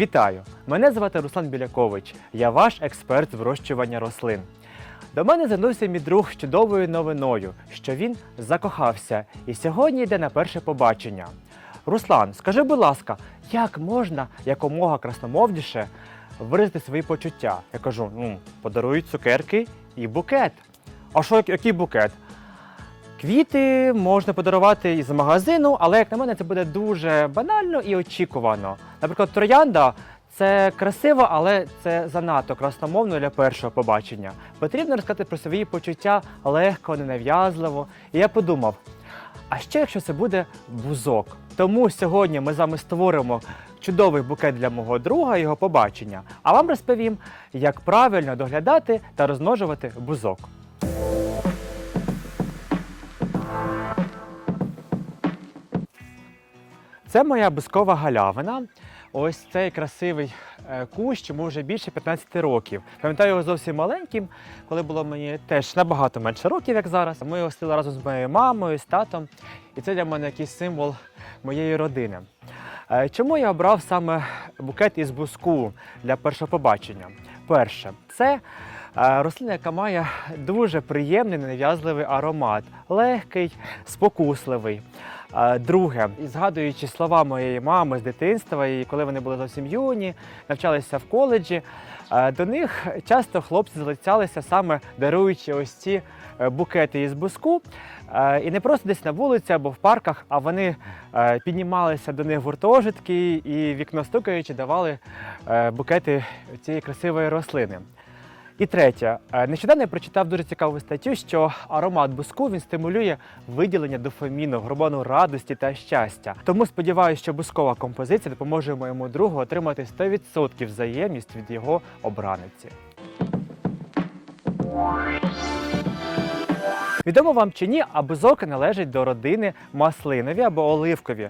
Вітаю! Мене звати Руслан Білякович. Я ваш експерт з вирощування рослин. До мене звернувся мій друг з чудовою новиною, що він закохався і сьогодні йде на перше побачення. Руслан, скажи, будь ласка, як можна якомога красномовніше виразити свої почуття? Я кажу: ну, подарують цукерки і букет. А що, який букет? Квіти можна подарувати із магазину, але як на мене, це буде дуже банально і очікувано. Наприклад, троянда це красиво, але це занадто красномовно для першого побачення. Потрібно розказати про свої почуття легко, ненав'язливо. І я подумав: а що якщо це буде бузок? Тому сьогодні ми з вами створимо чудовий букет для мого друга його побачення. А вам розповім, як правильно доглядати та розмножувати бузок. Це моя бускова галявина. Ось цей красивий е, кущ, йому вже більше 15 років. Пам'ятаю його зовсім маленьким, коли було мені теж набагато менше років, як зараз. Ми його стили разом з моєю мамою, з татом. І це для мене якийсь символ моєї родини. Е, Чому я обрав саме букет із буску для першого побачення? Перше, це е, рослина, яка має дуже приємний ненав'язливий аромат, легкий, спокусливий. Друге, і згадуючи слова моєї мами з дитинства, і коли вони були зовсім юні, навчалися в коледжі, до них часто хлопці залицялися саме даруючи ось ці е, букети із буску. І не просто десь на вулиці або в парках, а вони е, піднімалися до них гуртожитки і вікно стукаючи давали е, букети цієї красивої рослини. І третє, Е, нещодавно я прочитав дуже цікаву статтю, що аромат буску він стимулює виділення дофаміну, гормону радості та щастя. Тому сподіваюся, що бускова композиція допоможе моєму другу отримати 100% взаємність від його обраниці. Відомо вам чи ні, а бузок належить до родини маслинові або оливкові.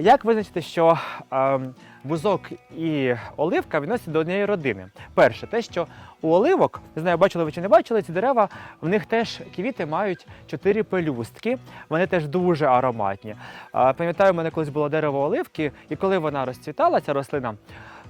Як визначити, що а, бузок і оливка відносяться до однієї родини? Перше, те, що у оливок, не знаю, бачили ви чи не бачили, ці дерева, в них теж квіти мають чотири пелюстки, вони теж дуже ароматні. Пам'ятаю, у мене колись було дерево оливки, і коли вона розцвітала, ця рослина.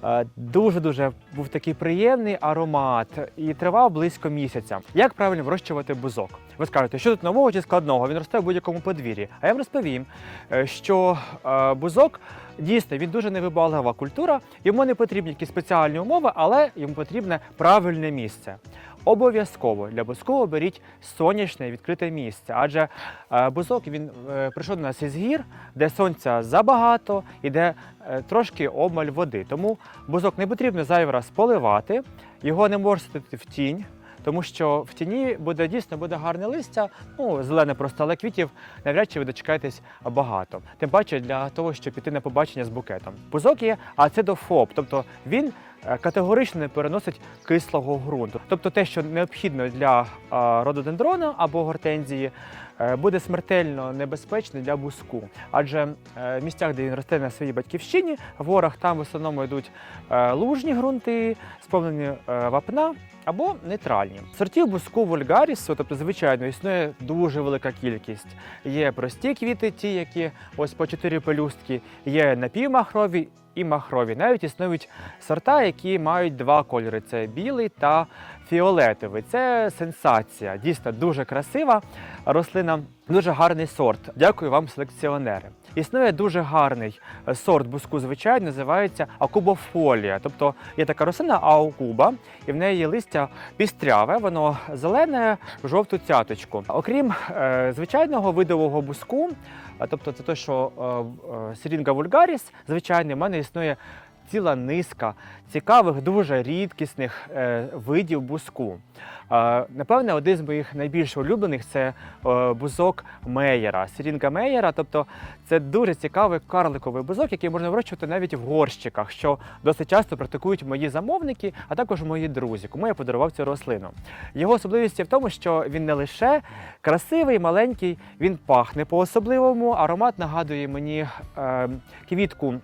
Е, Дуже-дуже був такий приємний аромат і тривав близько місяця. Як правильно вирощувати бузок? Ви скажете, що тут нового чи складного? Він росте в будь-якому подвір'ї. А я вам розповім, е, що е, бузок дійсно він дуже невибаглива культура. Йому не потрібні якісь спеціальні умови, але йому потрібне правильне місце. Обов'язково для бузку оберіть сонячне відкрите місце, адже е, бузок він е, прийшов до нас із гір, де сонця забагато і де е, трошки обмаль води. Тому бузок не потрібно зайвий раз поливати, його не можна садити в тінь. Тому що в тіні буде дійсно буде гарне листя, ну зелене просто, але квітів навряд чи ви дочекаєтесь багато. Тим паче для того, щоб піти на побачення з букетом. Бузок є ацидофоб, тобто він е, категорично не переносить кислого ґрунту. Тобто те, що необхідно для рододендрона або гортензії, е, буде смертельно небезпечне для буску. Адже е, в місцях, де він росте на своїй батьківщині, в горах там в основному йдуть лужні ґрунти, сповнені вапна або нейтральні. Сортів буску вульгарісу, тобто звичайно, існує дуже велика кількість. Є прості квіти, ті, які ось по чотири пелюстки, є напівмахрові і махрові. Навіть існують сорта, які мають два кольори: це білий та фіолетовий. Це сенсація. Дійсно дуже красива рослина, дуже гарний сорт. Дякую вам, селекціонери. Існує дуже гарний сорт буску, звичайно, називається акубофолія. Тобто є така рослина аукуба, і в неї листя пістряве, воно зелене, жовту цяточку. Окрім е, звичайного видового буску, тобто це те, що е, е, Сірінга вульгаріс, звичайний, в мене існує ціла низка цікавих, дуже рідкісних е, видів буску. Напевне, один з моїх найбільш улюблених це е, бузок Меєра, Сірінга Меєра. Тобто це дуже цікавий карликовий бузок, який можна вирощувати навіть в горщиках, що досить часто практикують мої замовники, а також мої друзі, кому я подарував цю рослину. Його особливість є в тому, що він не лише красивий, маленький, він пахне по-особливому. Аромат нагадує мені е, квітку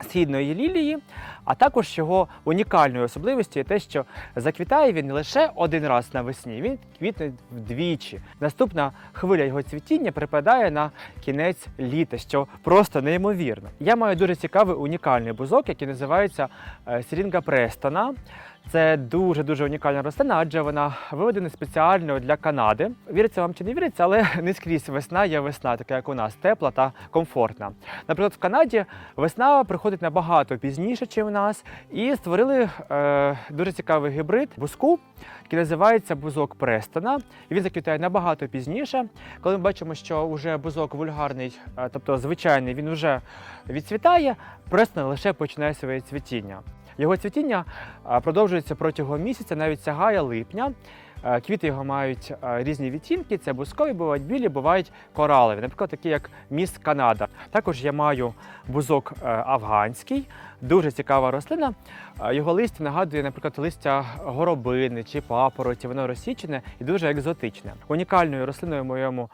східної лілії, а також його унікальною особливістю є те, що заквітає він лише один раз навесні, він квітне вдвічі. Наступна хвиля його цвітіння припадає на кінець літа, що просто неймовірно. Я маю дуже цікавий унікальний бузок, який називається е, Сірінга Престона. Це дуже дуже унікальна рослина, адже вона виведена спеціально для Канади. Віриться вам чи не віриться, але не скрізь весна є весна, така як у нас, тепла та комфортна. Наприклад, в Канаді весна приходить набагато пізніше, ніж у нас, і створили е, дуже цікавий гібрид буску, який називається бузок Престона. І він заквітає набагато пізніше. Коли ми бачимо, що вже бузок вульгарний, е, тобто звичайний, він вже відцвітає, Престон лише починає своє цвітіння. Його цвітіння продовжується протягом місяця, навіть сягає липня. Е, Квіти його мають е, різні відтінки. Це бускові, бувають білі, бувають коралові, наприклад, такі як міст Канада. Також я маю бузок е, афганський, дуже цікава рослина. Е, Його листя нагадує, наприклад, листя горобини чи папороті. Воно розсічене і дуже екзотичне. Унікальною рослиною в моєму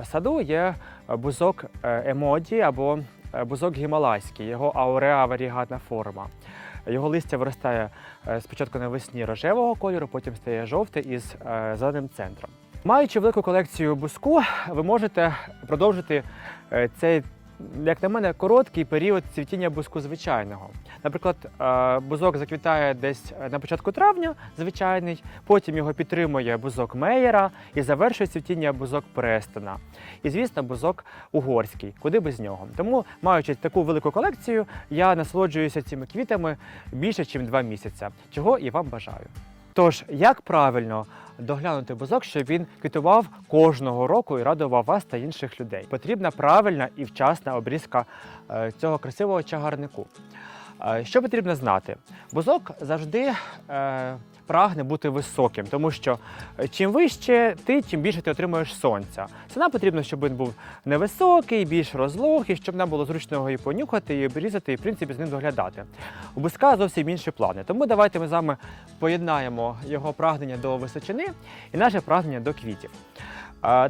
е, саду є е, бузок е, емоді або е, бузок гімалайський, його ауреа варігатна форма. Його листя виростає е, спочатку навесні рожевого кольору, потім стає жовте із е, зеленим центром. Маючи велику колекцію буску, ви можете продовжити е, цей, як на мене, короткий період цвітіння буску звичайного. Наприклад, е, бузок заквітає десь е, на початку травня, звичайний, потім його підтримує бузок Мейера і завершує цвітіння бузок Престона. І, звісно, бузок угорський, куди без нього. Тому, маючи таку велику колекцію, я насолоджуюся цими квітами більше, ніж два місяці, чого і вам бажаю. Тож, як правильно доглянути бузок, щоб він квітував кожного року і радував вас та інших людей? Потрібна правильна і вчасна обрізка е, цього красивого чагарнику. Е, Що потрібно знати? Бузок завжди е, прагне бути високим, тому що е, чим вище ти, тим більше ти отримуєш сонця. Це нам потрібно, щоб він був невисокий, більш розлогий, щоб нам було зручно його і понюхати, і обрізати, і в принципі з ним доглядати. У бузка зовсім інші плани. Тому давайте ми з вами поєднаємо його прагнення до височини і наше прагнення до квітів.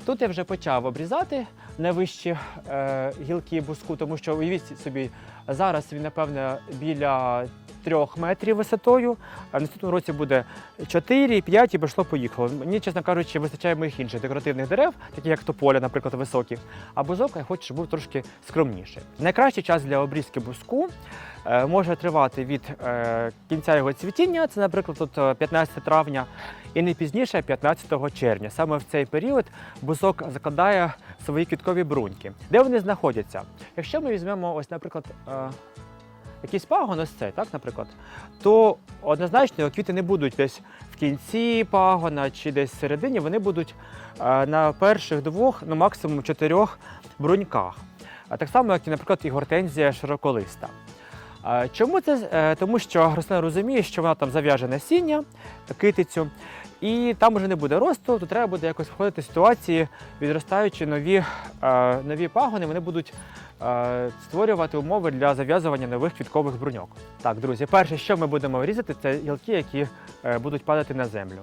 Тут я вже почав обрізати найвищі е, гілки буску, тому що уявіть собі, зараз він, напевне, біля трьох метрів висотою, а в наступному році буде 4, 5 і пішло поїхало. Мені, чесно кажучи, вистачає моїх інших декоративних дерев, таких як тополя, наприклад, високих. А бузок я хочу, щоб був трошки скромніший. Найкращий час для обрізки буску е, може тривати від е, кінця його цвітіння, це, наприклад, тут е, 15 травня, і не пізніше 15 червня. Саме в цей період бузок закладає свої квіткові бруньки. Де вони знаходяться? Якщо ми візьмемо, ось, наприклад, е, якийсь пагон, цей, так, наприклад, то однозначно квіти не будуть десь в кінці пагона чи десь всередині, вони будуть е, на перших двох, ну максимум чотирьох бруньках. Так само, як і, наприклад, і гортензія широколиста. Чому це? Е, Тому що рослина розуміє, що вона там зав'яже насіння, китицю, і там вже не буде росту, то треба буде якось входити в ситуації, відростаючи нові, е, нові пагони, вони будуть е, створювати умови для зав'язування нових квіткових бруньок. Так, друзі, перше, що ми будемо різати, це гілки, які е, будуть падати на землю.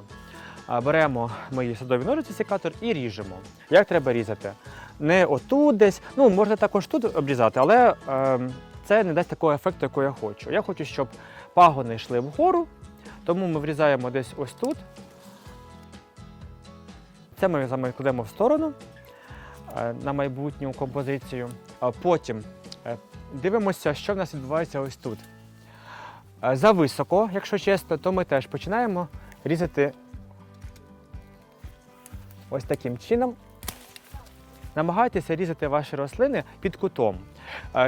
Беремо мої садові ножиці секатор і ріжемо. Як треба різати? Не отут десь, ну можна також тут обрізати, але е, це не дасть такого ефекту, якого я хочу. Я хочу, щоб пагони йшли вгору, тому ми врізаємо десь ось тут. Це ми саме в сторону е, на майбутню композицію. Потім е, дивимося, що в нас відбувається ось тут. Е, Зависоко, якщо чесно, то ми теж починаємо різати ось таким чином. Намагайтеся різати ваші рослини під кутом.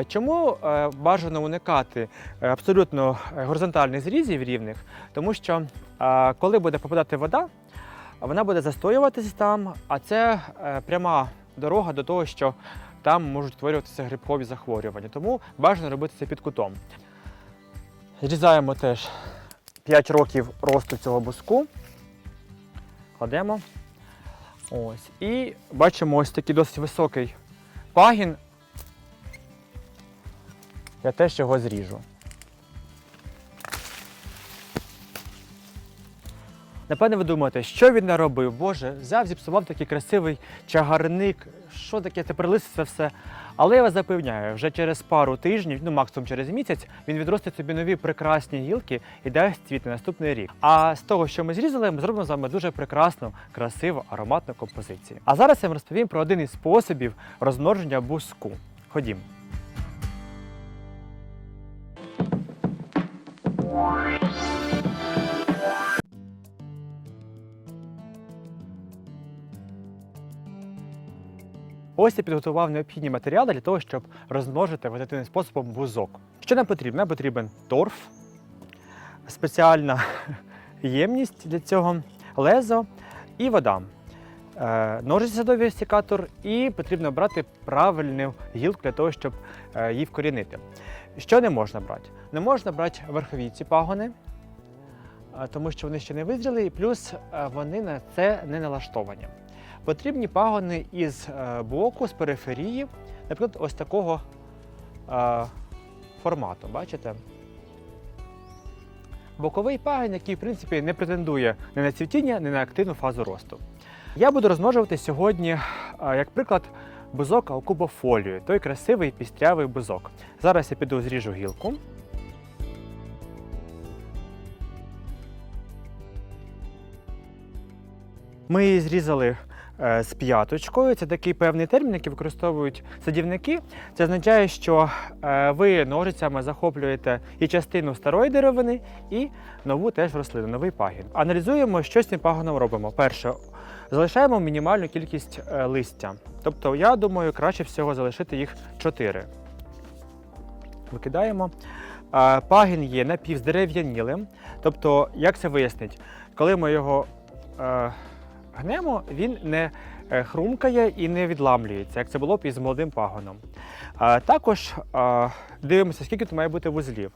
Чому бажано уникати абсолютно горизонтальних зрізів рівних? Тому що коли буде попадати вода, вона буде застоюватися там, а це е, пряма дорога до того, що там можуть створюватися грибкові захворювання. Тому бажано робити це під кутом. Зрізаємо теж 5 років росту цього буску. Кладемо. Ось. І бачимо ось такий досить високий пагін. Я теж його зріжу. Напевне, ви думаєте, що він наробив? Боже, взяв, зіпсував такий красивий чагарник. Що таке тепер листиться все? Але я вас запевняю, вже через пару тижнів, ну максимум через місяць, він відростить собі нові прекрасні гілки і дасть цвіт на наступний рік. А з того, що ми зрізали, ми зробимо з вами дуже прекрасну, красиву, ароматну композицію. А зараз я вам розповім про один із способів розмноження буску. Ходім. Ось я підготував необхідні матеріали для того, щоб розмножити вегетативним способом бузок. Що нам потрібно? Нам потрібен торф, спеціальна ємність для цього, лезо і вода. Е, Ножиці садовий секатор, і потрібно брати правильну гілку для того, щоб е, її вкорінити. Що не можна брати? Не можна брати верхові ці пагони, е, тому що вони ще не визріли, і плюс вони на це не налаштовані. Потрібні пагони із е, боку, з периферії, наприклад, ось такого е, формату. Бачите? Боковий пагін, який, в принципі, не претендує ні на цвітіння, ні на активну фазу росту. Я буду розмножувати сьогодні, е, як приклад, бузок алкубофолію, той красивий пістрявий бузок. Зараз я піду зріжу гілку. Ми її зрізали з п'яточкою. Це такий певний термін, який використовують садівники. Це означає, що е, ви ножицями захоплюєте і частину старої деревини, і нову теж рослину, новий пагін. Аналізуємо, що з цим пагоном робимо. Перше, залишаємо мінімальну кількість е, листя. Тобто, я думаю, краще всього залишити їх 4. Викидаємо. Е, Пагін є напівздерев'янілим. Тобто, як це вияснить? Коли ми його е, гнемо, він не е, хрумкає і не відламлюється, як це було б із молодим пагоном. Також дивимося, скільки тут має бути вузлів.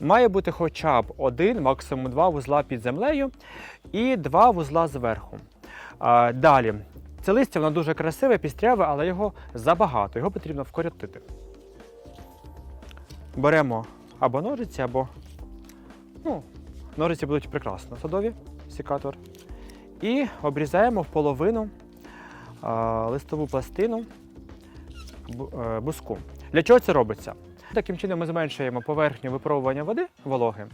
Має бути хоча б один, максимум два вузла під землею і два вузла зверху. Далі. Це листя воно дуже красиве, пістряве, але його забагато, його потрібно вкоротити. Беремо або ножиці, або ну, ножиці будуть прекрасно садові, секатор. І обрізаємо в половину листову пластину е, буску. Для чого це робиться? Таким чином ми зменшуємо поверхню випробування води, вологи,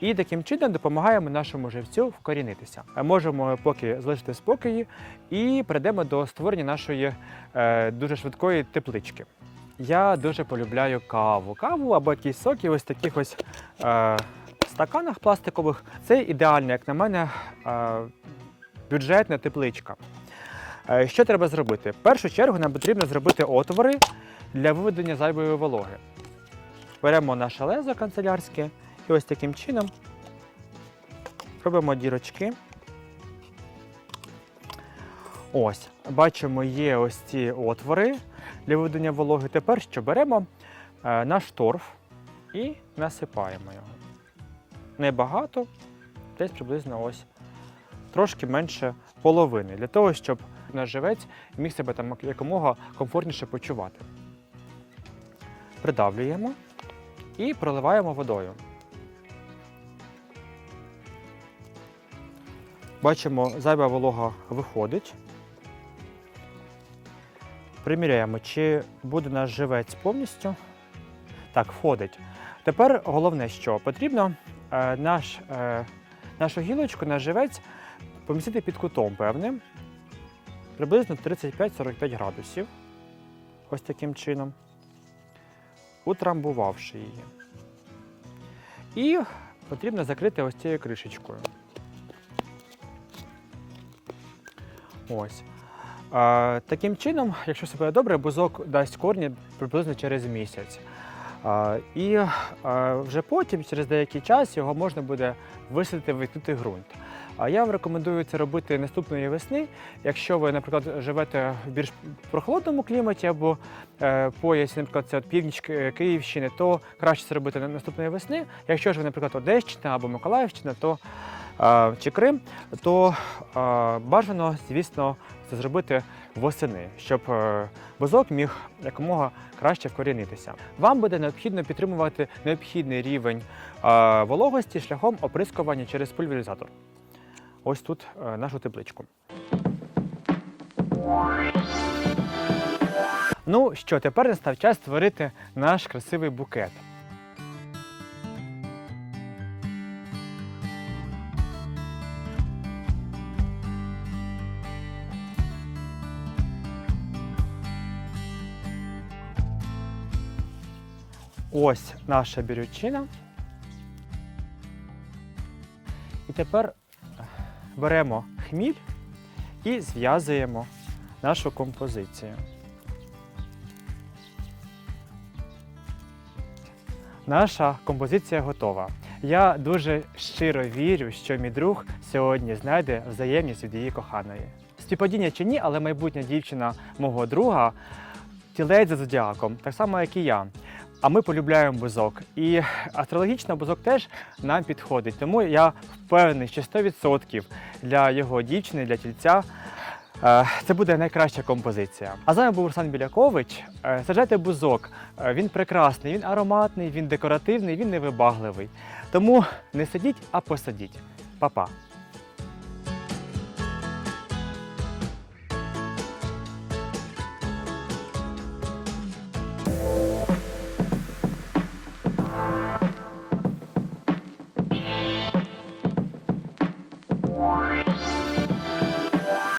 і таким чином допомагаємо нашому живцю вкорінитися. Можемо поки залишити спокої і перейдемо до створення нашої е, дуже швидкої теплички. Я дуже полюбляю каву. Каву або якісь соки, ось таких ось е, стаканах пластикових. Це ідеально, як на мене, е, бюджетна тепличка. Е, Що треба зробити? В першу чергу нам потрібно зробити отвори для виведення зайвої вологи. Беремо наше лезо канцелярське і ось таким чином робимо дірочки. Ось, бачимо, є ось ці отвори для виведення вологи. Тепер що беремо е, наш торф і насипаємо його. Небагато, десь приблизно ось трошки менше половини, для того, щоб наш живець міг себе там якомога комфортніше почувати. Придавлюємо і проливаємо водою. Бачимо, зайва волога виходить. Приміряємо, чи буде наш живець повністю. Так, входить. Тепер головне, що потрібно е, наш, е, нашу гілочку, наш живець помістити під кутом певним, приблизно 35-45 градусів. Ось таким чином, утрамбувавши її. І потрібно закрити ось цією кришечкою. Ось. А, таким чином, якщо все буде добре, бузок дасть корні приблизно через місяць. А, і а, вже потім, через деякий час, його можна буде висадити в відкритий ґрунт. А я вам рекомендую це робити наступної весни. Якщо ви, наприклад, живете в більш прохолодному кліматі або е, поясі, наприклад, це от північ Київщини, то краще це робити на- наступної весни. Якщо ж ви, наприклад, Одещина або Миколаївщина, то е, чи Крим, то е, бажано, звісно, це зробити восени, щоб бузок міг якомога краще вкорінитися. Вам буде необхідно підтримувати необхідний рівень вологості шляхом оприскування через пульверизатор. Ось тут е, нашу тепличку. Ну що, тепер настав час створити наш красивий букет. Ось наша бірючина. І тепер беремо хміль і зв'язуємо нашу композицію. Наша композиція готова. Я дуже щиро вірю, що мій друг сьогодні знайде взаємність від її коханої. Співпадіння чи ні, але майбутня дівчина мого друга тілець за зодіаком, так само, як і я. А ми полюбляємо бузок. І астрологічно бузок теж нам підходить. Тому я впевнений, що 100% для його дівчини, для тільця. е, Це буде найкраща композиція. А з вами був Руслан Білякович. Е, Саджайте бузок. Е, Він прекрасний, він ароматний, він декоративний, він невибагливий. Тому не сидіть, а посадіть. Па-па!